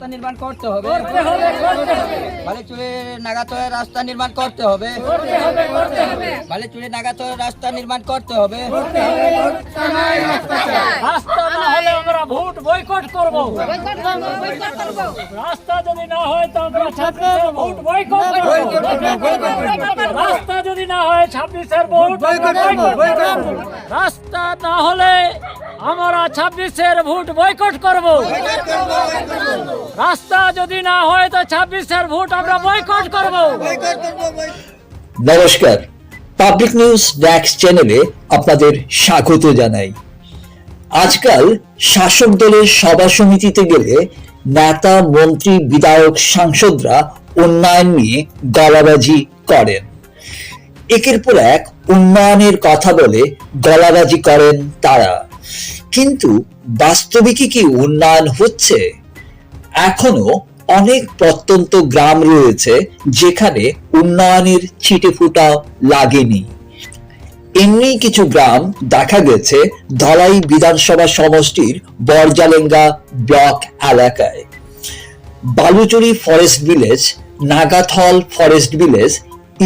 রাস্তা নির্মাণ করতে হবে। বালিচুরি নাগাতলে রাস্তা নির্মাণ করতে হবে। বালিচুরি নাগাতলে রাস্তা নির্মাণ করতে হবে। রাস্তা না হলে আমরা ভোট বয়কট করব। রাস্তা যদি না হয় তো আমরা ছাব্বিশের ভোট বয়কট করব। রাস্তা যদি না হয় ছাব্বিশের ভোট বয়কট করব রাস্তা না হলে আমরা ছাব্বিশের ভোট বয়কট করব। রাস্তা যদি না হয় তো ছাব্বিশের ভোট আমরা বয়কট করব। নমস্কার। পাবলিক নিউজ ড্যাক্স চ্যানেলে আপনাদের স্বাগত জানাই। আজকাল শাসক দলের সভা সমিতিতে গেলে নেতা মন্ত্রী বিধায়ক সাংসদরা উন্নয়ন নিয়ে গলাবাজি করেন। একের পর এক উন্নয়নের কথা বলে গলাবাজি করেন তারা। কিন্তু বাস্তবিকই কি উন্নয়ন হচ্ছে? এখনও অনেক প্রত্যন্ত গ্রাম রয়েছে যেখানে উন্নয়নের ছিটে ফুটা লাগেনি। এমনি কিছু গ্রাম দেখা গেছে ধলাই বিধানসভা সমষ্টির বরজালেঙ্গা ব্লক এলাকায়। Baluchuri forest village, Nagathal forest village,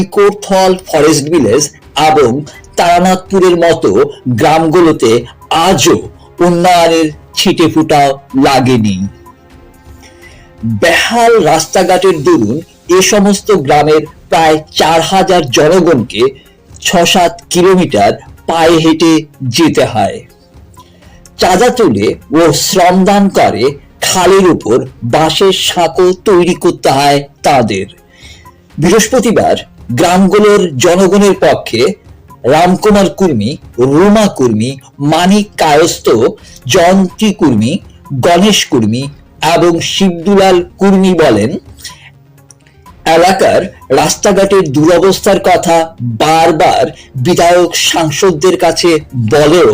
Ekothal forest village এবং তারানাথপুরের মতো গ্রামগুলোতে আজও উন্নয়নের ছিটে ফুটা লাগেনি। বেহাল রাস্তাঘাটের দরুন এ সমস্ত গ্রামের প্রায় চার হাজার জনগণকে ছ সাত কিলোমিটার পায়ে হেঁটে যেতে হয়। চাঁদা তুলে ও শ্রমদান করে খালের উপর বাঁশের সাঁকো তৈরি করতে হয় তাদের। বৃহস্পতিবার গ্রামগুলোর জনগণের পক্ষে রামকুমার কুর্মী, রুমা কুর্মী, মানিক কায়স্ত জয়ন্তী কুর্মী, গণেশ কুর্মী এবং শিবদুলাল কুর্মী বলেন, এলাকার রাস্তাঘাটের দুরবস্থার কথা বারবার বিধায়ক সাংসদদের কাছে বলেও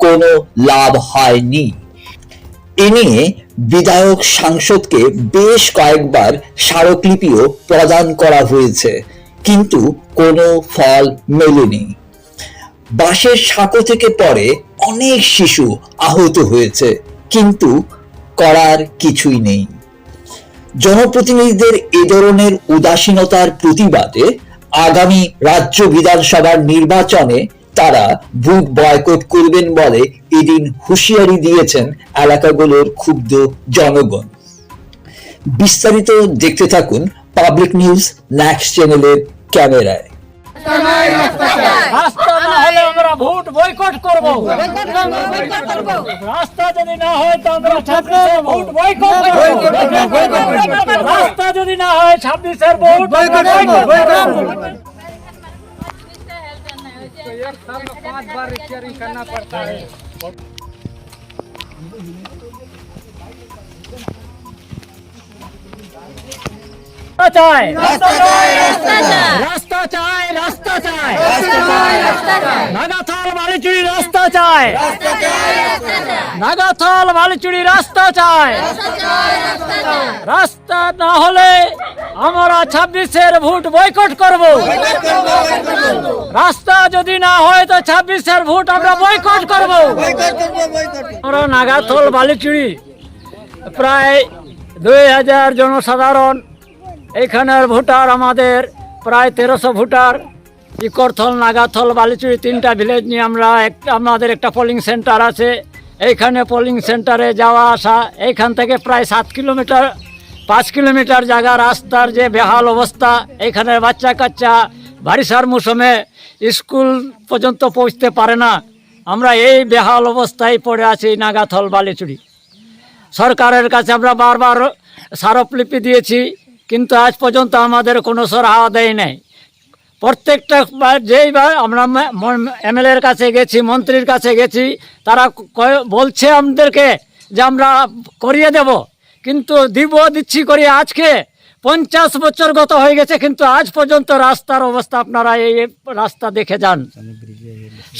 কোনো লাভ হয়নি। এ নিয়ে বিধায়ক সাংসদকে বেশ কয়েকবার স্মারকলিপিও প্রদান করা হয়েছে, কিন্তু কোনো ফল মেলেনি। বাসের সাঁকো থেকে পরে অনেক শিশু আহত হয়েছে, কিন্তু করার কিছুই নেই। জনপ্রতিনিধিদের এ ধরনের উদাসীনতার প্রতিবাদে আগামী রাজ্য বিধানসভার নির্বাচনে তারা ভোট বয়কট করবেন বলে এদিন হুঁশিয়ারি দিয়েছেন এলাকাগুলোর ক্ষুব্ধ জনগণ। বিস্তারিত দেখতে থাকুন পাবলিক নিউজ ন্যাক্স চ্যানেলের ক্যামেরায়। রাস্তা না হলে আমরা ভোট বয়কট করব। রাস্তা যদি না হয় তো আমরা ছাব্বিশের ভোট বয়কট রাস্তা যদি না হয় ছাব্বিশের ভোট বয়কট করব রাস্তা চাই। রাস্তা চাই রাস্তা চাই। নাগাথাল বালিচুরি রাস্তা চাই। নাগাথাল বালিচুরি রাস্তা চাই। রাস্তা না হলে আমরা ছাব্বিশের ভোট বয়কট করব। রাস্তা যদি না হয় তো ছাব্বিশের ভোট আমরা বয়কট করব। আমরা নাগাথল বালিচুরি প্রায় দুই হাজার জনসাধারণ এইখানের ভোটার আমাদের প্রায় তেরোশো ভোটার ইকরথল, নাগাথল, বালিচুরি তিনটা ভিলেজ নিয়ে আমরা একটা আমাদের একটা পোলিং সেন্টার আছে। এইখানে পোলিং সেন্টারে যাওয়া আসা, এইখান থেকে প্রায় সাত কিলোমিটার, পাঁচ কিলোমিটার জায়গা, রাস্তার যে বেহাল অবস্থা, এইখানের বাচ্চা কাচ্চা বারিশার মৌসুমে স্কুল পর্যন্ত পৌঁছতে পারে না। আমরা এই বেহাল অবস্থায় পড়ে আছি নাগাথল, বালিচুরি। সরকারের কাছে আমরা বারবার স্মারকলিপি দিয়েছি। কিন্তু আজ পর্যন্ত আমাদের কোনো সরাহা দেয় নাই। প্রত্যেকটা বার যেইবার আমরা এমএলএর কাছে গেছি, মন্ত্রীর কাছে গেছি, তারা বলছে আমাদেরকে যে আমরা করিয়ে দেব। কিন্তু দিব, দিচ্ছি করিয়ে আজকে পঞ্চাশ বছর গত হয়ে গেছে, কিন্তু আজ পর্যন্ত রাস্তার অবস্থা আপনারা এই রাস্তা দেখে যান।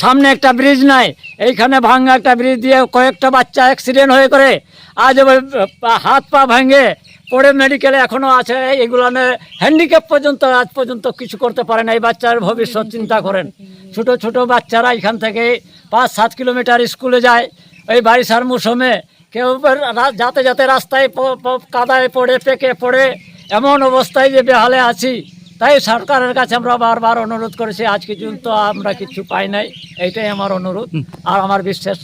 সামনে একটা ব্রিজ নাই, এইখানে ভাঙ্গা একটা ব্রিজ দিয়ে কয়েকটা বাচ্চা অ্যাক্সিডেন্ট হয়ে করে আজ হাত পা ভাঙে পড়ে মেডিকেলে এখনও আছে এগুলো হ্যান্ডিক্যাপ পর্যন্ত আজ পর্যন্ত কিছু করতে পারে না। এই বাচ্চার ভবিষ্যৎ চিন্তা করেন। ছোট ছোট বাচ্চারা এখান থেকে পাঁচ সাত কিলোমিটার স্কুলে যায় ওই বারিশার মৌসুমে কেউ যাতে যাতে রাস্তায় কাদায় পড়ে পেকে পড়ে এমন অবস্থায় যে বেহালে আছি তাই সরকারের কাছে আমরা বারবার অনুরোধ করেছি আজ পর্যন্ত আমরা কিছু পাই নাই। এইটাই আমার অনুরোধ। আর আমার বিশেষ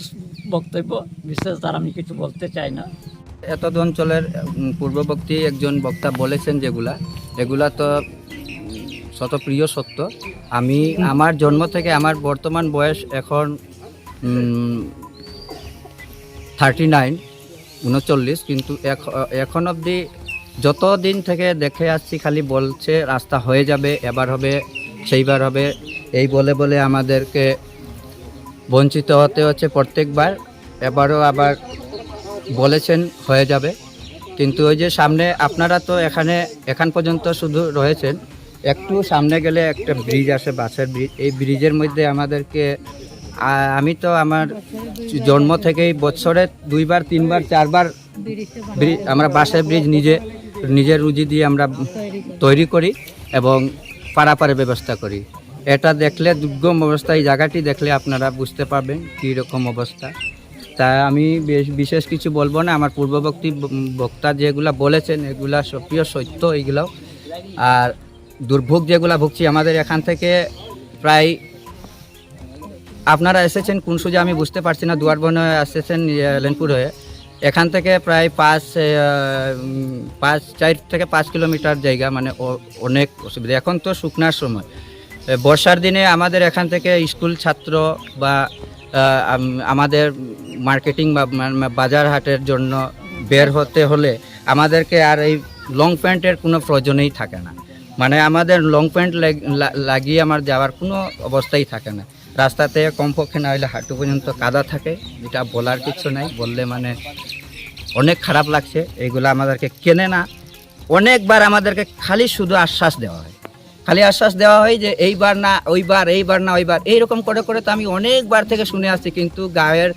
বক্তব্য বিশেষ দ্বারা আমি কিছু বলতে চাই না। এতদ অঞ্চলের পূর্ববর্তী একজন বক্তা বলেছেন যেগুলা, এগুলা তো শতপ্রিয় সত্য। আমি আমার জন্ম থেকে আমার বর্তমান বয়স এখন থার্টি নাইন, উনচল্লিশ, কিন্তু এখ- এখন অবধি যত দিন থেকে দেখে আসছি খালি বলছে রাস্তা হয়ে যাবে, এবার হবে, সেইবার হবে, এই বলে বলে আমাদেরকে বঞ্চিত হতে হচ্ছে প্রত্যেকবার। এবারও আবার বলেছেন, হয়ে যাবে। কিন্তু ওই যে সামনে আপনারা তো এখানে, এখান পর্যন্ত শুধু রয়েছেন। একটু সামনে গেলে একটা ব্রিজ আছে বাসের ব্রিজ এই ব্রিজের মধ্যে আমাদেরকে আমি তো আমার জন্ম থেকেই বছরে দুইবার, তিনবার, চারবার ব্রি- আমরা বাসের ব্রিজ নিজে, নিজের রুজি দিয়ে আমরা তৈরি করি এবং পারাপারের ব্যবস্থা করি। এটা দেখলে দুর্গম অবস্থা, এই জায়গাটি দেখলে আপনারা বুঝতে পারবেন কী রকম অবস্থা। তা আমি বেশ- বিশেষ কিছু বলব না। আমার পূর্ববর্তী বক্তা যেগুলা বলেছেন, এগুলা সক্রিয় সত্য এইগুলো আর দুর্ভোগ যেগুলা ভুগছি আমাদের এখান থেকে প্রায় আপনারা এসেছেন কোন সুজা আমি বুঝতে পারছি না দুয়ারবন হয়ে এসেছেন লেনপুর হয়ে। এখান থেকে প্রায় পাঁচ পাঁচ, চার থেকে পাঁচ কিলোমিটার জায়গা মানে অনেক অসুবিধা। এখন তো শুকনার সময়। বর্ষার দিনে আমাদের এখান থেকে স্কুল ছাত্র বা আমাদের মার্কেটিং বা বাজার হাটের জন্য বের হতে হলে আমাদেরকে আর এই লং প্যান্টের কোনো প্রয়োজনেই থাকে না। মানে আমাদের লং প্যান্ট লাগিয়ে আমার যাওয়ার কোনো অবস্থাই থাকে না। রাস্তাতে কমপক্ষে না হলে হাঁটু পর্যন্ত কাদা থাকে এটা বলার কিছু নাই। বললে মানে অনেক খারাপ লাগছে এইগুলো আমাদেরকে কেনে না। অনেকবার আমাদেরকে খালি শুধু আশ্বাস দেওয়া হয়। খালি আশ্বাস দেওয়া হয় যে এইবার না, ওইবার, এইবার না, ওইবার। এইরকম করে করে তো আমি অনেকবার থেকে শুনে আসছি, কিন্তু গাঁয়ের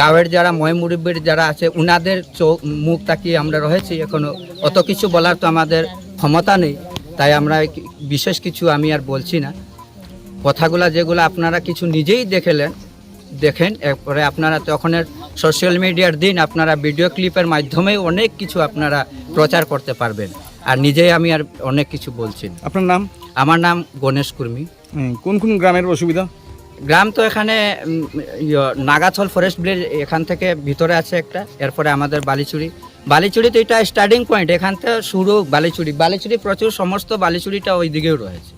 গাঁয়ের যারা ময় মুরব্বীর যারা আছে, উনাদের চোখ, মুখ তাকিয়ে আমরা রয়েছি এখনও অত কিছু বলার তো আমাদের ক্ষমতা নেই, তাই আমরা বিশেষ কিছু আমি আর বলছি না। কথাগুলা যেগুলো আপনারা কিছু নিজেই দেখেলেন, দেখেন, এরপরে আপনারা তখনের সোশ্যাল মিডিয়ার দিন আপনারা ভিডিও ক্লিপের মাধ্যমেই অনেক কিছু আপনারা প্রচার করতে পারবেন। আর নিজেই আমি আর অনেক কিছু বলছি আপনার নাম? আমার নাম গণেশ কুর্মি। হুম, কোন কোন গ্রামের অসুবিধা? গ্রাম তো এখানে ইয়ে, নাগাছল ফরেস্ট ভিলেজ এখান থেকে ভিতরে আছে একটা এরপরে আমাদের বালিচুরি। বালিচুরি তো এটা স্টার্টিং পয়েন্ট এখান থেকে শুরু বালিচুরি। বালিচুরি প্রচুর সমস্ত বালিচুরিটা ওই দিকেও রয়েছে।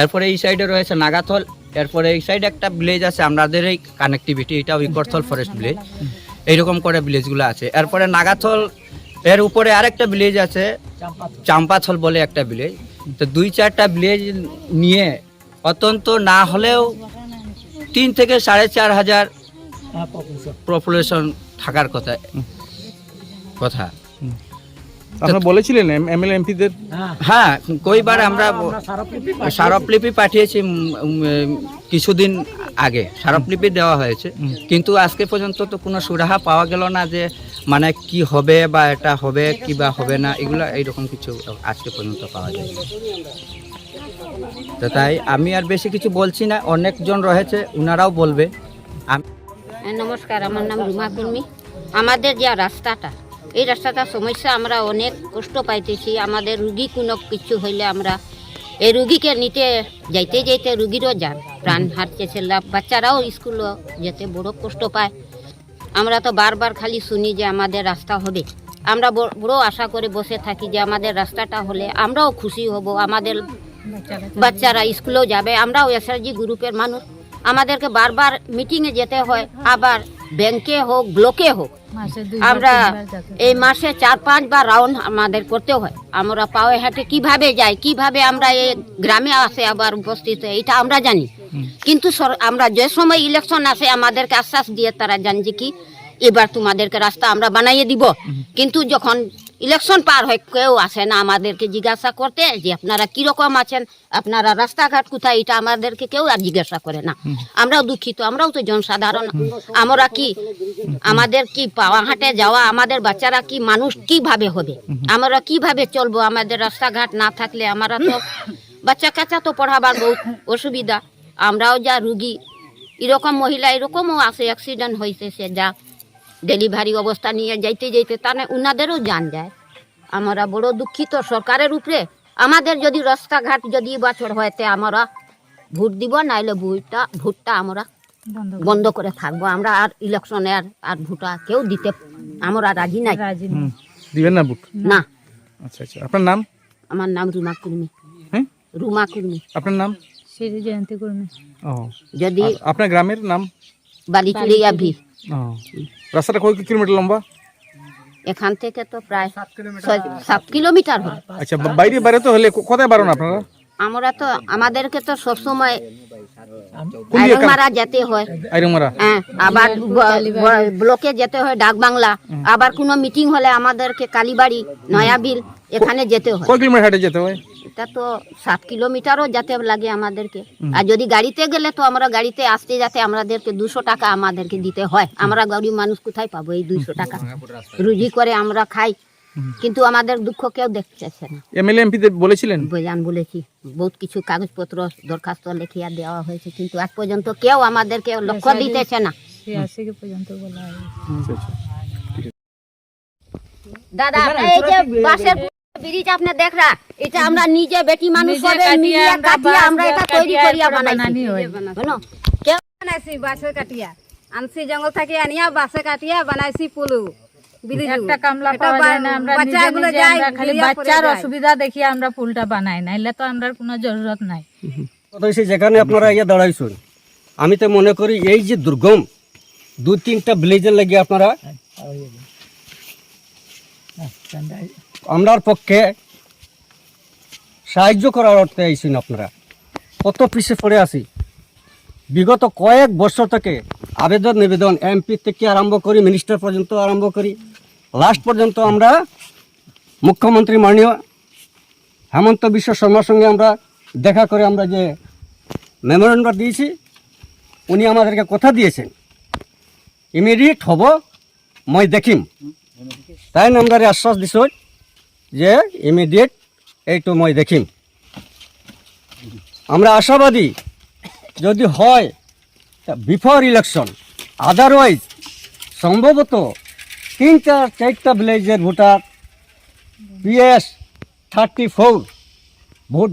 এরপরে এই সাইডে রয়েছে নাগাথল এরপরে এই সাইডে একটা ভিলেজ আছে আমাদের এই কানেক্টিভিটি এটা ইকরথল ফরেস্ট ভিলেজ এইরকম করে ভিলেজগুলো আছে। এরপরে নাগাথল এর উপরে আরেকটা ভিলেজ আছে চাম্পাথল। বলে একটা ভিলেজ তো দুই চারটা ব্লেজ নিয়ে অত্যন্ত না হলেও তিন থেকে সাড়ে চার হাজার পপুলেশন থাকার কথা কথা। আপনারা বলেছিলেন এমএলএ এমপিদের হ্যাঁ হ্যাঁ কইবার আমরা স্মারকলিপি পাঠিয়েছি। কিছুদিন আগে। স্মারকলিপি দেওয়া হয়েছে। কিন্তু আজকে পর্যন্ত তো কোনো সুরাহা পাওয়া গেল না যে মানে কি হবে বা এটা হবে কি বা হবে না এগুলো এইরকম কিছু আজকে পর্যন্ত পাওয়া যায় তো তাই আমি আর বেশি কিছু বলছি না। অনেকজন রয়েছে ওনারাও বলবে। হ্যাঁ, নমস্কার আমার নাম রুমা কুর্মি। আমাদের যে রাস্তাটা এই রাস্তাটা সমস্যা, আমরা অনেক কষ্ট পাইতেছি। আমাদের রুগী কোনো কিছু হইলে আমরা এই রুগীকে নিতে, যাইতে যাইতে রুগীরও যান, প্রাণ হারতেছে লাভ বাচ্চারাও স্কুলও যেতে বড় কষ্ট পায়। আমরা তো বারবার খালি শুনি যে আমাদের রাস্তা হবে। আমরা বড় আশা করে বসে থাকি যে আমাদের রাস্তাটা হলে আমরাও খুশি হব। আমাদের বাচ্চারা স্কুলেও যাবে। আমরাও এসআরজি গ্রুপের মানুষ। আমাদেরকে বারবার মিটিংয়ে যেতে হয়। আবার ব্যাংকে হোক ব্লকে হোক আমরা এই মাসে চার পাঁচবার রাউন্ড আমাদের করতে হয়। আমরা পাওয়ে হাটে কীভাবে যাই কীভাবে আমরা এই গ্রামে আসে আবার উপস্থিত হয় এটা আমরা জানি। কিন্তু আমরা যে সময় ইলেকশন আসে আমাদেরকে আশ্বাস দিয়ে তারা জানছে কি এবার তোমাদেরকে রাস্তা আমরা বানাইয়ে দিব। কিন্তু যখন ইলেকশন পার হয় কেউ আসে না আমাদেরকে জিজ্ঞাসা করতে যে আপনারা কীরকম আছেন আপনারা রাস্তাঘাট কোথায় এটা আমাদেরকে কেউ আর জিজ্ঞাসা করে না। আমরাও দুঃখিত আমরাও তো জনসাধারণ। আমরা কি আমাদের কি পাওয়া হাটে যাওয়া আমাদের বাচ্চারা কি মানুষ কীভাবে হবে? আমরা কীভাবে চলবো? আমাদের রাস্তাঘাট না থাকলে আমরা তো বাচ্চা কাচ্চা তো পড়াবার বহুত অসুবিধা। আমরাও যা রুগী এরকম মহিলা এরকমও আছে অ্যাক্সিডেন্ট হয়েছে সে যা ডেলিভারি অবস্থা নিয়ে যাইতে যাইতে তাহলে উনাদেরও জান যায়। আমরা বড় দুঃখিত সরকারের উপরে। আমাদের যদি রাস্তাঘাট যদি বছর হয়তে আমরা ভোট দিব নাইলে ভোটটা ভোটটা আমরা বন্ধ করে থাকব। আমরা আর ইলেকশনে আর আর ভোটা কেউ দিতে আমরা রাজি নাই। দিবেন না বুট না। আচ্ছা আচ্ছা। আপনার নাম? আমার নাম রুমা কুর্মি। হ্যাঁ? রুমা কুর্মি। আপনার নাম? শ্রী জয়ন্তী কর্মী। ও। যদি আপনার গ্রামের নাম? বালিচুড়ি আভি ও। রাস্তাটা কয় কিলোমিটার লম্বা? এখান থেকে তো প্রায় ছয়- সাত কিলোমিটার হয় আচ্ছা বাইরে বাইরে তো হলে কোথায় বারণ আপনারা? আমরা তো আমাদেরকে তো সবসময় মারা যেতে হয়। আইরমারা হ্যাঁ আবার ব্লকে যেতে হয় ডাক বাংলা। আবার কোনো মিটিং হলে আমাদেরকে কালীবাড়ি নয়াবিল এখানে যেতে হয়। কয় কিলোমিটার হাটে যেতে হয়? এটা তো সাত কিলোমিটারও যেতে লাগে আমাদেরকে। আর যদি গাড়িতে গেলে তো আমরা গাড়িতে আসতে যাতে আমাদেরকে দুশো টাকা আমাদেরকে দিতে হয়। আমরা গরিব মানুষ কোথায় পাবো এই দুইশো টাকা? রুজি করে আমরা খাই। কিন্তু আমাদের দুঃখ কেউ দেখতেছে না। এমএলএ এমপিতে বলেছিলেন বইলান বলেছি বহুত কিছু কাগজপত্র দরখাস্ত লিখিয়া দেওয়া হয়েছে কিন্তু আজ পর্যন্ত কেউ আমাদেরকে লক্ষ্য দিতেছে না। পর্যন্ত বলা আচ্ছা আচ্ছা। দাদা এই যে বাসের ব্রিজ আপনি দেখ রা এটা আমরা নিজে বেটি মানুষ নিজে হবে কাটিয়ে মিলিয়ে আমরা কাটিয়ে বাঁশ আমরা দিয়ে এটা তৈরি কাটিয়ে করিয়া এরপরে বানাইছি বানানি হয়। বুঝলো? কেউ বানাইছি বাসে কাটিয়া আনছি জঙ্গল থেকে আনিয়া বাসে কাটিয়া বানাইছি পুলু ব্রিজ একটা কামলা পাওয়া যায় না আমরা নিজে বাচ্চাগুলো নিজে যায় আমরা খালি বিলিয়া পড়ে বাচ্চার যায়। অসুবিধা দেখি আমরা পুলটা বানাই না এলে তো আমরা কোনো জরুরত নাই হয়েছে যেখানে আপনারা ইয়ে দাঁড়াইছেন আমি তো মনে করি এই যে দুর্গম দু তিনটা ভিলেজের লাগে আপনারা আমরার পক্ষে সাহায্য করার অর্থে আইসেন আপনারা। কত পিছিয়ে পড়ে আছি। বিগত কয়েক বছর থেকে আবেদন নিবেদন এমপি থেকে আরম্ভ করি মিনিস্টার পর্যন্ত আরম্ভ করি। লাস্ট পর্যন্ত আমরা মুখ্যমন্ত্রী মাননীয় হেমন্ত বিশ্ব শর্মার সঙ্গে আমরা দেখা করে আমরা যে মেমোরেন্ডাম দিয়েছি, উনি আমাদেরকে কথা দিয়েছেন। ইমিডিয়েট হব, মই দেখিম। তাই আমরা আশ্বাস দিছ। যে ইমিডিয়েট এইটো মই দেখিম। আমরা আশাবাদী, যদি হয় বিফোর ইলেকশন আদারওয়াইজ সম্ভবত তিনটা, চারটা ভিলেজের voter PS thirty four vote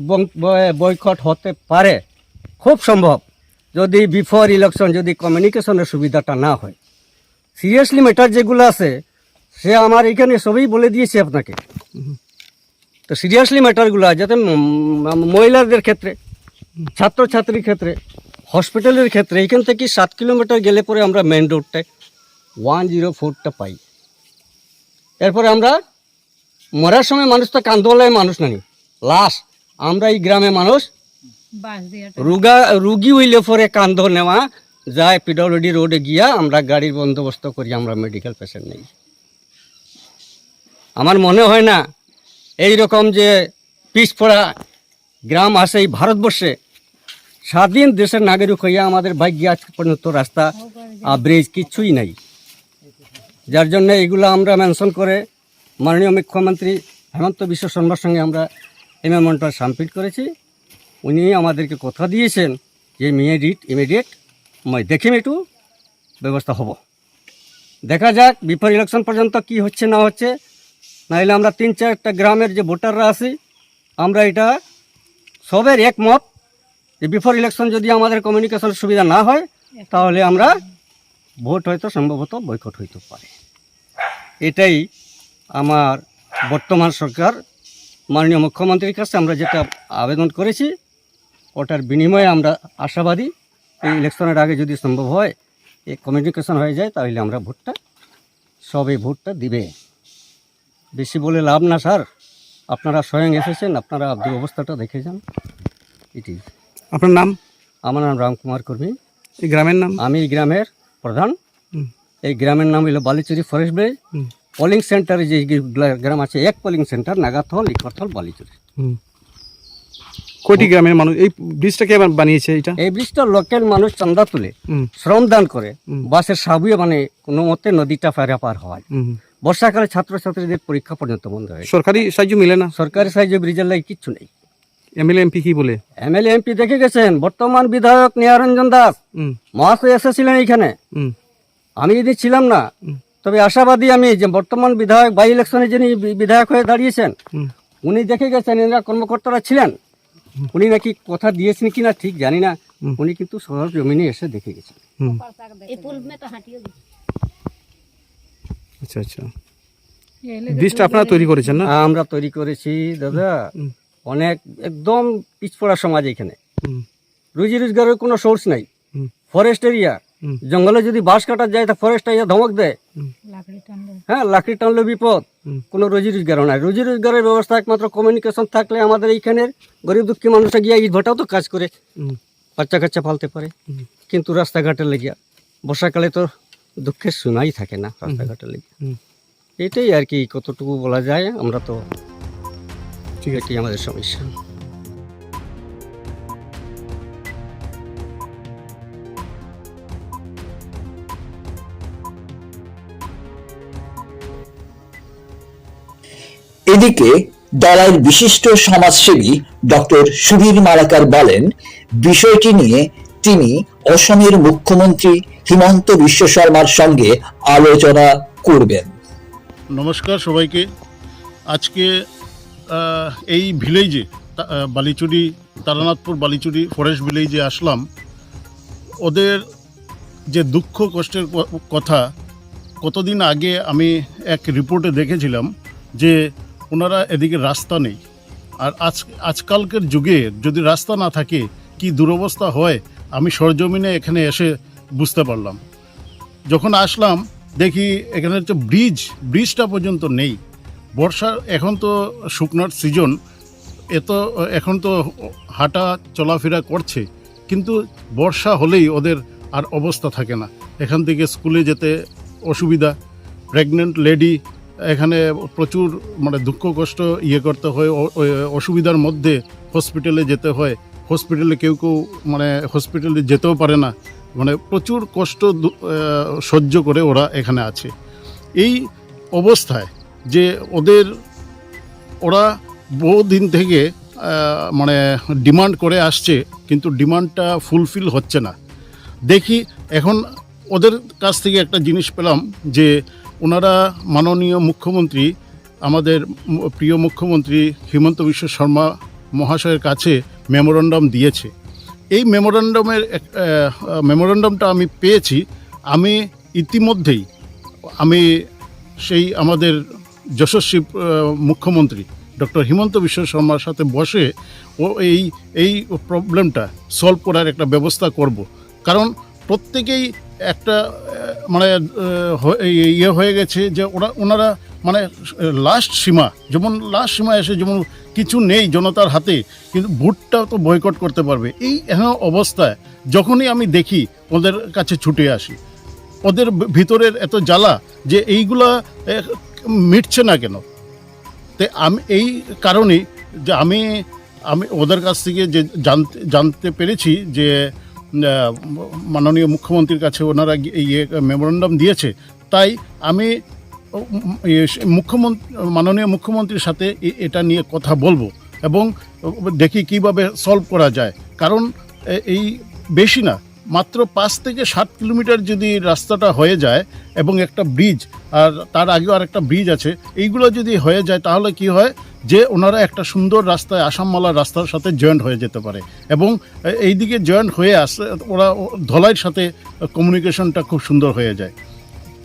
boycott হতে পারে। খুব সম্ভব, যদি বিফোর ইলেকশন যদি কমিউনিকেশনের সুবিধাটা না হয়। সিরিয়াসলি ম্যাটার যেগুলো আছে সে আমার এখানে সবই বলে দিয়েছে আপনাকে। তো সিরিয়াসলি ম্যাটারগুলো যাতে মহিলাদের ক্ষেত্রে ছাত্রছাত্রীর ক্ষেত্রে হসপিটালের ক্ষেত্রে এখান থেকে সাত কিলোমিটার গেলে পরে আমরা মেন রোডটায় ওয়ান জিরো ফোরটা পাই। এরপরে আমরা মরার সময় মানুষ তো কান্দোলায় মানুষ নানি লাশ আমরা এই গ্রামে মানুষ রুগা রুগী হইলে পরে কান্দ নেওয়া যায় পিডব্লিউডি রোডে গিয়া আমরা গাড়ির বন্দোবস্ত করি আমরা মেডিকেল পেশেন্ট নেই। আমার মনে হয় না এই রকম যে পিছপড়া গ্রাম আছে এই ভারতবর্ষে, স্বাধীন দেশের নাগরিক হইয়া আমাদের ভাগ্যে আজ পর্যন্ত রাস্তা আর ব্রিজ কিচ্ছুই নাই। যার জন্য এগুলো আমরা মেনশন করে মাননীয় মুখ্যমন্ত্রী হেমন্ত বিশ্ব শর্মার সঙ্গে আমরা এই মেমনটা সাবমিট করেছি। উনি আমাদেরকে কথা দিয়েছেন যে ইমিডিয়েট ইমিডিয়েট মই দেখিম একটু ব্যবস্থা হব। দেখা যাক বিফোর ইলেকশন পর্যন্ত কি হচ্ছে না হচ্ছে। নাহলে আমরা তিন চারটা গ্রামের যে ভোটাররা আছি, আমরা এটা সবের একমত যে বিফোর ইলেকশন যদি আমাদের কমিউনিকেশন সুবিধা না হয়, তাহলে আমরা ভোট হয়তো সম্ভবত বয়কট হইতে পারে। এটাই আমার বর্তমান সরকার, মাননীয় মুখ্যমন্ত্রীর কাছে আমরা যেটা আবেদন করেছি, ওটার বিনিময়ে আমরা আশাবাদী এই ইলেকশনের আগে যদি সম্ভব হয়, এই কমিউনিকেশন হয়ে যায়, তাহলে আমরা ভোটটা, সবে ভোটটা দিবে। বেশি বলে লাভ না স্যার। আপনারা স্বয়ং এসেছেন আপনারা অবস্থাটা দেখে যান। এটি। আপনার নাম? আমার নাম রামকুমার কর্মী। এই গ্রামের নাম? আমি এই গ্রামের প্রধান। এই গ্রামের নাম হলো বালিচুরি ফরেস্ট ব্রিজ। হুম। পোলিং সেন্টারে যে গ্রাম আছে এক পোলিং সেন্টার নাগাথল ইকরথল বালিচুরি। কয়টি গ্রামের মানুষ এই ব্রিজটা কে বানিয়েছে এটা? এই ব্রিজটা লোকাল মানুষ চান্দা তুলে হুম। শ্রম দান করে। বাসের সাবুয়ে মানে কোনো মতে নদীটা পারে পার হয় বর্ষাকালে ছাত্রছাত্রীদের পরীক্ষা পর্যন্ত বন্ধ হয় সরকারি সাহায্য মিলে না? সরকারি সাহায্য ব্রিজের লাগে কিচ্ছু নেই। এমএলএ এমপি কি বলে? এমএলএ এমপি দেখে গেছেন বর্তমান বিধায়ক নিয়ারঞ্জন দাস। মহাশয় এসেছিলেন এইখানে। আমি যদি ছিলাম না তবে আশাবাদী আমি যে বর্তমান বিধায়ক বাই ইলেকশনে যিনি বিধায়ক হয়ে দাঁড়িয়েছেন উনি দেখে গেছেন এনারা কর্মকর্তারা ছিলেন। উনি নাকি কথা দিয়েছেন কিনা ঠিক জানি না। উনি কিন্তু সহজ জমিনে এসে দেখে গেছেন হুম এই পুল মে তো হাঁটিয়ে আচ্ছা আচ্ছা। ব্রিজটা আপনারা তৈরি করেছেন না? আমরা তৈরি করেছি দাদা। অনেক একদম পিছপড়া সমাজ এখানে। রুজি রোজগারের কোনো সোর্স নাই। Forest area. জঙ্গলে যদি বাঁশ কাটা যায় তা ফরেস্ট এরিয়া ধমক দেয়। হ্যাঁ লাকড়ি টানলে বিপদ। কোনো রুজি রোজগারও নাই। রুজি রোজগারের ব্যবস্থা একমাত্র কমিউনিকেশন থাকলে আমাদের এইখানের গরিব দুঃখী মানুষরা গিয়ে এই ভোটাও তো কাজ করে। বাচ্চা কাচ্চা পালতে পারে। কিন্তু রাস্তাঘাটের লেগিয়া। বর্ষাকালে তো দুঃখের শোনাই থাকে না রাস্তাঘাটের লেগে। এটাই আর কি কতটুকু বলা যায় আমরা তো ঠিক আছে। এটাই আমাদের সমস্যা। এদিকে দলের বিশিষ্ট সমাজসেবী ডক্টর সুবীর মালাকার বলেন বিষয়টি নিয়ে তিনি অসমের মুখ্যমন্ত্রী হিমন্ত বিশ্ব শর্মার সঙ্গে আলোচনা করবেন। নমস্কার সবাইকে। আজকে এই ভিলেজে বালিচুরি, তারানাথপুর বালিচুরি ফরেস্ট ভিলেজে আসলাম। ওদের যে দুঃখ কষ্টের কথা, কতদিন আগে আমি এক রিপোর্টে দেখেছিলাম যে ওনারা এদিকে রাস্তা নেই। আর আজ, আজকালকের যুগে যদি রাস্তা না থাকে, কি দুরবস্থা হয়? আমি সরজমিনে এখানে এসে বুঝতে পারলাম। যখন আসলাম, দেখি এখানে হচ্ছে ব্রিজ, ব্রিজটা পর্যন্ত নেই। বর্ষার এখন তো শুকনার সিজন এত এখন তো হাঁটা চলাফেরা করছে। কিন্তু বর্ষা হলেই ওদের আর অবস্থা থাকে না। এখান থেকে স্কুলে যেতে অসুবিধা। প্রেগনেন্ট লেডি এখানে প্রচুর মানে দুঃখ কষ্ট ইয়ে করতে হয় অসুবিধার মধ্যে হসপিটালে যেতে হয়। হসপিটালে কেউ কেউ মানে হসপিটালে যেতেও পারে না। মানে প্রচুর কষ্ট সহ্য করে ওরা এখানে আছে। এই অবস্থায় যে ওদের ওরা বহুদিন থেকে মানে ডিমান্ড করে আসছে, কিন্তু ডিমান্ডটা ফুলফিল হচ্ছে না। দেখি এখন ওদের কাছ থেকে একটা জিনিস পেলাম যে, ওনারা মাননীয় মুখ্যমন্ত্রী, আমাদের প্রিয় মুখ্যমন্ত্রী হিমন্ত বিশ্ব শর্মা মহাশয়ের কাছে মেমোরান্ডাম দিয়েছে। এই মেমোরান্ডামের মেমোরান্ডামটা আমি পেয়েছি। আমি ইতিমধ্যেই, আমি সেই আমাদের যশস্বী মুখ্যমন্ত্রী ডক্টর হিমন্ত বিশ্ব শর্মার সাথে বসে ও এই এই প্রবলেমটা সলভ করার একটা ব্যবস্থা করব। কারণ প্রত্যেকেই একটা মানে ইয়ে হয়ে গেছে যে ওরা, ওনারা মানে লাস্ট সীমা, যেমন লাস্ট সীমা এসে যেমন কিছু নেই জনতার হাতে, কিন্তু ভোটটা তো বয়কট করতে পারবে। এই এমন অবস্থায় যখনই আমি দেখি ওদের কাছে ছুটে আসি, ওদের ভিতরের এত জ্বালা যে এইগুলা মিটছে না কেন? তো আমি, এই কারণেই যে আমি আমি ওদের কাছ থেকে যে জানতে জানতে পেরেছি যে মাননীয় মুখ্যমন্ত্রীর কাছে ওনারা ইয়ে মেমোরান্ডাম দিয়েছে। তাই আমি ইয়ে, মুখ্যমন্ত্রী মাননীয় মুখ্যমন্ত্রীর সাথে এটা নিয়ে কথা বলব এবং দেখি কীভাবে সলভ করা যায়। কারণ এই বেশি না মাত্র পাঁচ থেকে সাত কিলোমিটার যদি রাস্তাটা হয়ে যায় এবং একটা ব্রিজ আর তার আগেও আর একটা ব্রিজ আছে এইগুলো যদি হয়ে যায় তাহলে কি হয়? যে ওনারা একটা সুন্দর রাস্তায় আসামমালা রাস্তার সাথে জয়েন্ট হয়ে যেতে পারে। এবং এই দিকে জয়েন্ট হয়ে আসে ওরা ধলাইয়ের সাথে কমিউনিকেশনটা খুব সুন্দর হয়ে যায়।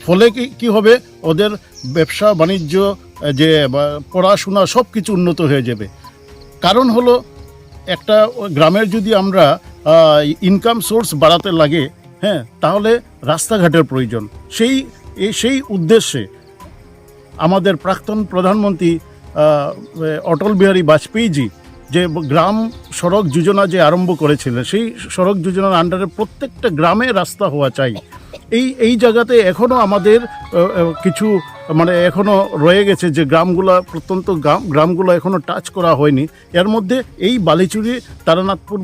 ফলে কি কি হবে? ওদের ব্যবসা, বাণিজ্য, যে পড়াশোনা সব কিছু উন্নত হয়ে যাবে। কারণ হলো একটা গ্রামের যদি আমরা ইনকাম সোর্স বাড়াতে লাগে হ্যাঁ তাহলে রাস্তাঘাটের প্রয়োজন। সেই সেই উদ্দেশ্যে আমাদের প্রাক্তন প্রধানমন্ত্রী অটল বিহারী বাজপেয়ীজি যে গ্রাম সড়ক যোজনা যে আরম্ভ করেছিলেন, সেই সড়ক যোজনার আন্ডারে প্রত্যেকটা গ্রামে রাস্তা হওয়া চাই। এই এই জায়গাতে এখনও আমাদের কিছু মানে এখনও রয়ে গেছে যে গ্রামগুলো প্রত্যন্ত গ্রাম, গ্রামগুলো এখনও টাচ করা হয়নি। এর মধ্যে এই বালিচুরি, তারানাথপুর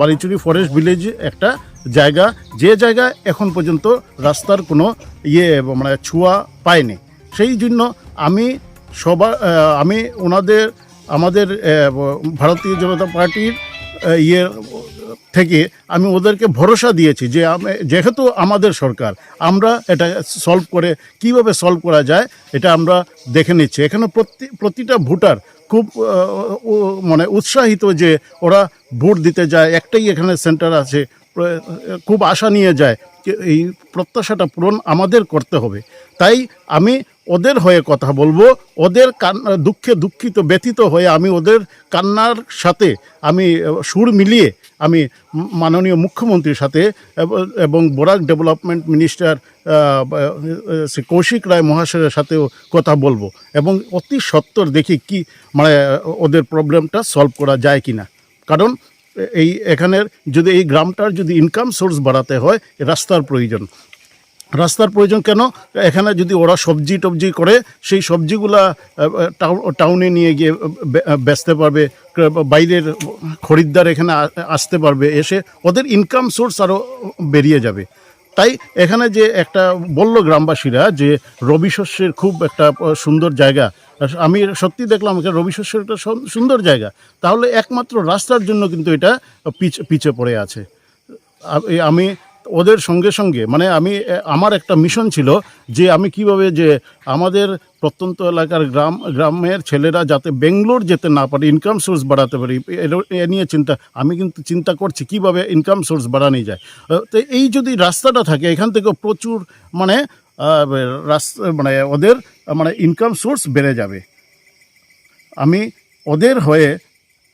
বালিচুরি ফরেস্ট ভিলেজ একটা জায়গা, যে জায়গা এখন পর্যন্ত রাস্তার কোনো ইয়ে মানে ছোঁয়া পায়নি। সেই জন্য আমি সবার আমি ওনাদের, আমাদের ভারতীয় জনতা পার্টির ইয়ে থেকে আমি ওদেরকে ভরসা দিয়েছি যে আমি- যেহেতু আমাদের সরকার, আমরা এটা সলভ করে কীভাবে সলভ করা যায়, এটা আমরা দেখে নিচ্ছি। এখানে প্রতি, প্রতিটা ভোটার খুব মানে উৎসাহিত যে ওরা ভোট দিতে যায়, একটাই এখানে সেন্টার আছে খুব আশা নিয়ে যায়, এই প্রত্যাশাটা পূরণ আমাদের করতে হবে। তাই আমি ওদের হয়ে কথা বলব। ওদের কান্না দুঃখে দুঃখিত, ব্যথিত হয়ে আমি ওদের কান্নার সাথে আমি সুর মিলিয়ে আমি মাননীয় মুখ্যমন্ত্রীর সাথে এবং বরাক ডেভেলপমেন্ট মিনিস্টার কৌশিক রায় মহাশয়ের সাথেও কথা বলব এবং অতি সত্তর দেখি কি মানে ওদের প্রবলেমটা সলভ করা যায় কি না কারণ এই এখানের যদি এই গ্রামটার যদি ইনকাম সোর্স বাড়াতে হয় রাস্তার প্রয়োজন। রাস্তার প্রয়োজন কেন? এখানে যদি ওরা সবজি টবজি করে, সেই সবজিগুলা টাউনে নিয়ে গিয়ে বেচতে পারবে বাইরের খরিদ্দার এখানে আসতে পারবে, এসে ওদের ইনকাম সোর্স আরও বেরিয়ে যাবে। তাই এখানে যে একটা বলল গ্রামবাসীরা যে রবি শস্যের খুব একটা সুন্দর জায়গা আমি সত্যি দেখলাম এখানে রবি শস্যের একটা সুন্দর জায়গা। তাহলে একমাত্র রাস্তার জন্য কিন্তু এটা পিছ, পিছে পড়ে আছে। আমি ওদের সঙ্গে সঙ্গে মানে আমি আমার একটা মিশন ছিল যে আমি কীভাবে যে আমাদের প্রত্যন্ত এলাকার গ্রাম, গ্রামের ছেলেরা যাতে বেঙ্গলোর যেতে না পারে ইনকাম সোর্স বাড়াতে পারি, এ- নিয়ে চিন্তা, আমি কিন্তু চিন্তা করছি কীভাবে ইনকাম সোর্স বাড়ানো যায়। তো এই যদি রাস্তাটা থাকে, এখান থেকে প্রচুর মানে রাস্তা মানে ওদের মানে ইনকাম সোর্স বেড়ে যাবে। আমি ওদের হয়ে,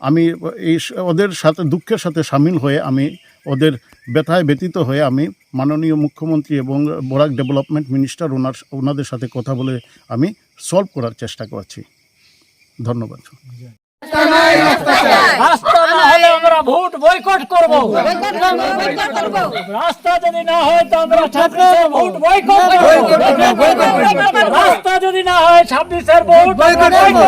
আমি, এই ওদের সাথে, দুঃখের সাথে সামিল হয়ে আমি ওদের ব্যথায় ব্যতীত হয়ে আমি মাননীয় মুখ্যমন্ত্রী এবং বরাক ডেভেলপমেন্ট মিনিস্টার ওনার ওনাদের সাথে কথা বলে আমি সলভ করার চেষ্টা করছি। ধন্যবাদ। রাস্তা না হলে আমরা ভোট বয়কট করব। রাস্তা যদি না হয় তো আমরা ছাব্বিশের ভোট বয়কট করব। রাস্তা যদি না হয় ছাব্বিশের ভোট বয়কট করব।